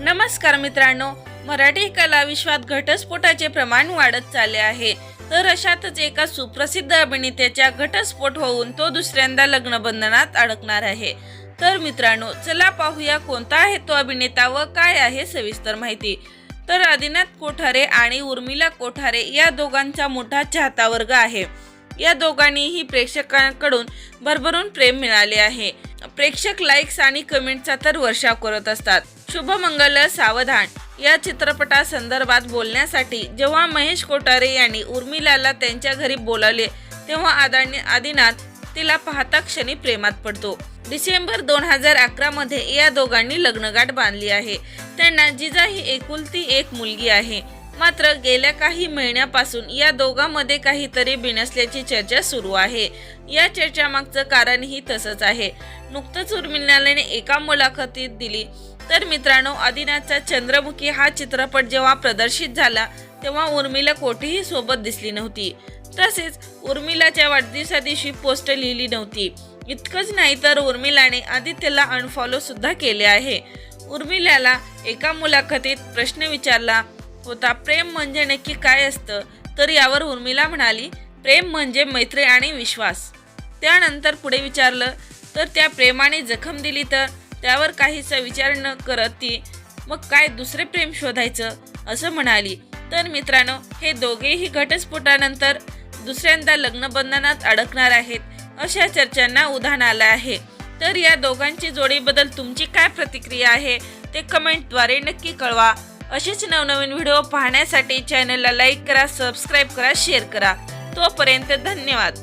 नमस्कार मित्रांनो मराठी कला विश्वात घटस्फोटाचे प्रमाण वाढत चालले आहे. तर अशातच एका सुप्रसिद्ध अभिनेत्याच्या घटस्फोट होऊन तो दुसऱ्यांदा लग्नबंधनात अडकणार आहे. तर मित्रांनो चला पाहूया कोणता आहे तो अभिनेता व काय आहे सविस्तर माहिती. तर आदिनाथ कोठारे आणि उर्मिला कोठारे या दोघांचा मोठा चाहता वर्ग आहे. या दोघांनीही प्रेक्षकांकडून भरभरून प्रेम मिळाले आहे. प्रेक्षक लाईक्स आणि कमेंटचा तर वर्षाव करत असतात. शुभमंगल सावधान. या चित्रपटासंदर्भात बोलण्यासाठी जेव्हा महेश कोठारे यांनी उर्मिलाला त्यांच्या घरी बोलावले तेव्हा आदानी आदिनाथ तिला पाहता क्षणी प्रेमात पडतो. डिसेंबर दोन हजार अकरा मध्ये या दोघांनी लग्नगाठ बांधली आहे. त्यांना जिजा ही एकुलती एक मुलगी आहे. मात्र गेल्या काही महिन्यापासून या दोघांमध्ये काहीतरी बिनसल्याची चर्चा सुरू आहे. या चर्चामागचं कारणही तसंच आहे. नुकतंच उर्मिलाने एका मुलाखतीत दिली तर मित्रांनो आदिनाथचा चंद्रमुखी हा चित्रपट जेव्हा प्रदर्शित झाला तेव्हा उर्मिला कोठेही सोबत दिसली नव्हती. तसेच उर्मिलाच्या वाढदिवसा दिवशी पोस्ट लिहिली नव्हती. इतकंच नाही तर उर्मिलाने आदित्यला अनफॉलो सुद्धा केले आहे. उर्मिलाला एका मुलाखतीत प्रश्न विचारला होता. प्रेम म्हणजे नक्की काय असतं? तर यावर उर्मिला म्हणाली प्रेम म्हणजे मैत्री आणि विश्वास. त्यानंतर पुढे विचारलं तर त्या प्रेमाने जखम दिली तर? त्यावर काहीसा विचार न करत ती मग काय दुसरे प्रेम शोधायचं? असं म्हणाली. तर मित्रांनो हे दोघेही घटस्फोटानंतर दुसऱ्यांदा लग्नबंधनात अडकणार आहेत अशा चर्चांना उधाण आलं आहे. तर या दोघांची जोडीबद्दल तुमची काय प्रतिक्रिया आहे ते कमेंटद्वारे नक्की कळवा. असेच नवनवीन व्हिडिओ पाहण्यासाठी चॅनलला लाईक करा सबस्क्राईब करा शेअर करा. तोपर्यंत धन्यवाद.